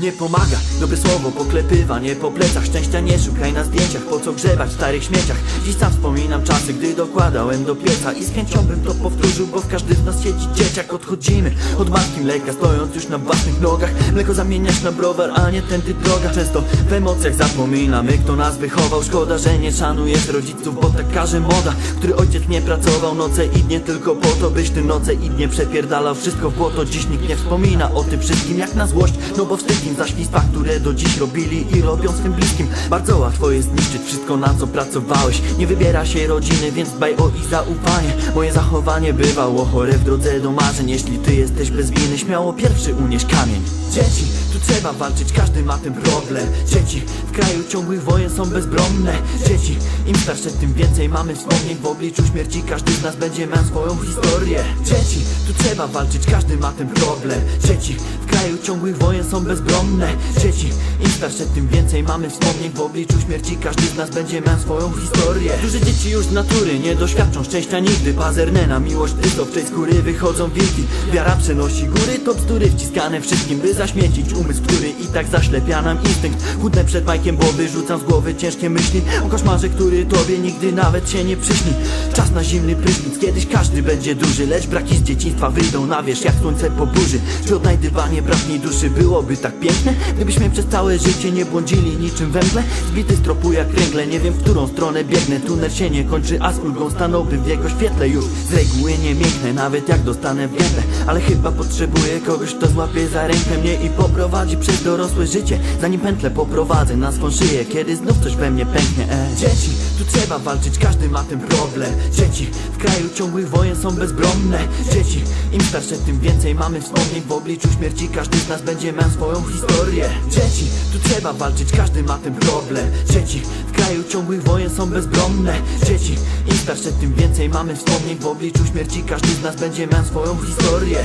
nie pomaga Dobre słowo poklepywa, nie po plecach. Szczęścia nie szukaj na zdjęciach, po co grzebać w starych śmieciach. Dziś sam wspominam czasy, gdy dokładałem do pieca I z chęcią bym to powtórzył, bo w każdym z nas siedzi dzieciak. Odchodzimy od matki mleka, stojąc już na własnych nogach. Mleko zamieniasz na browar, a nie tędy droga. Często w emocjach zapominamy, kto nas wychował. Szkoda, że nie szanujesz rodziców, bo tak każe moda. Który ojciec nie pracował noce i dnie tylko po to Byś ty noce i dnie przepierdalał wszystko w błoto. Dziś nikt nie wspomina o tym wszystkim jak na złość No bo wstyd im za świństwa, które do dziś robili i robią swym bliskim. Bardzo łatwo jest zniszczyć wszystko na co pracowałeś. Nie wybiera się rodziny, więc dbaj o ich zaufanie. Moje zachowanie bywało chore w drodze do marzeń. Jeśli ty jesteś bez winy, śmiało pierwszy unieś kamień. Dzieci, tu trzeba walczyć, każdy ma ten problem. Dzieci, w kraju ciągłych wojen są bezbronne. Dzieci, im starsze tym więcej mamy wspomnień. W obliczu śmierci każdy z nas będzie miał swoją historię. Dzieci, tu trzeba walczyć, każdy ma ten problem. Dzieci, w kraju ciągłych wojen są bezbronne Dzieci, im starsze tym więcej mamy wspomnień. W obliczu śmierci każdy z nas będzie miał swoją historię. Duże dzieci już z natury nie doświadczą szczęścia nigdy. Pazerne na miłość, gdy to w tej skóry wychodzą wilki. Wiara przenosi góry, to bzdury wciskane wszystkim By zaśmiecić umysł, który i tak zaślepia nam instynkt. Chudnę przed majkiem, bo wyrzucam z głowy ciężkie myśli. O koszmarze, który tobie nigdy nawet się nie przyśni. Czas na zimny prysznic, kiedyś każdy będzie duży. Lecz braki z dzieciństwa wyjdą na wierzch jak słońce po burzy. Czy odnajdywanie bratniej duszy? Byłoby tak piękne? Gdybyśmy przez całe życie nie błądzili niczym węgle Zbity z tropu jak kręgle, nie wiem w którą stronę biegnę. Tunel się nie kończy, a z ulgą stanąłbym w jego świetle. Już Z reguły nie mięknę, nawet jak dostanę w gębę. Ale chyba potrzebuję kogoś, kto złapie za rękę mnie I poprowadzi przez dorosłe życie. Zanim pętlę poprowadzę na swą szyję Kiedy znów coś we mnie pęknie. E. Dzieci, tu trzeba walczyć, każdy ma ten problem. Dzieci, w kraju ciągłych wojen są bezbronne. Dzieci, im starsze tym więcej mamy wspomnień. W obliczu śmierci każdy z nas będzie miał swoją historię. Dzieci, tu trzeba walczyć, każdy ma ten problem. Dzieci, w kraju ciągłych wojen są bezbronne. Dzieci, im starsze tym więcej mamy wspomnień. W obliczu śmierci każdy z nas będzie miał swoją historię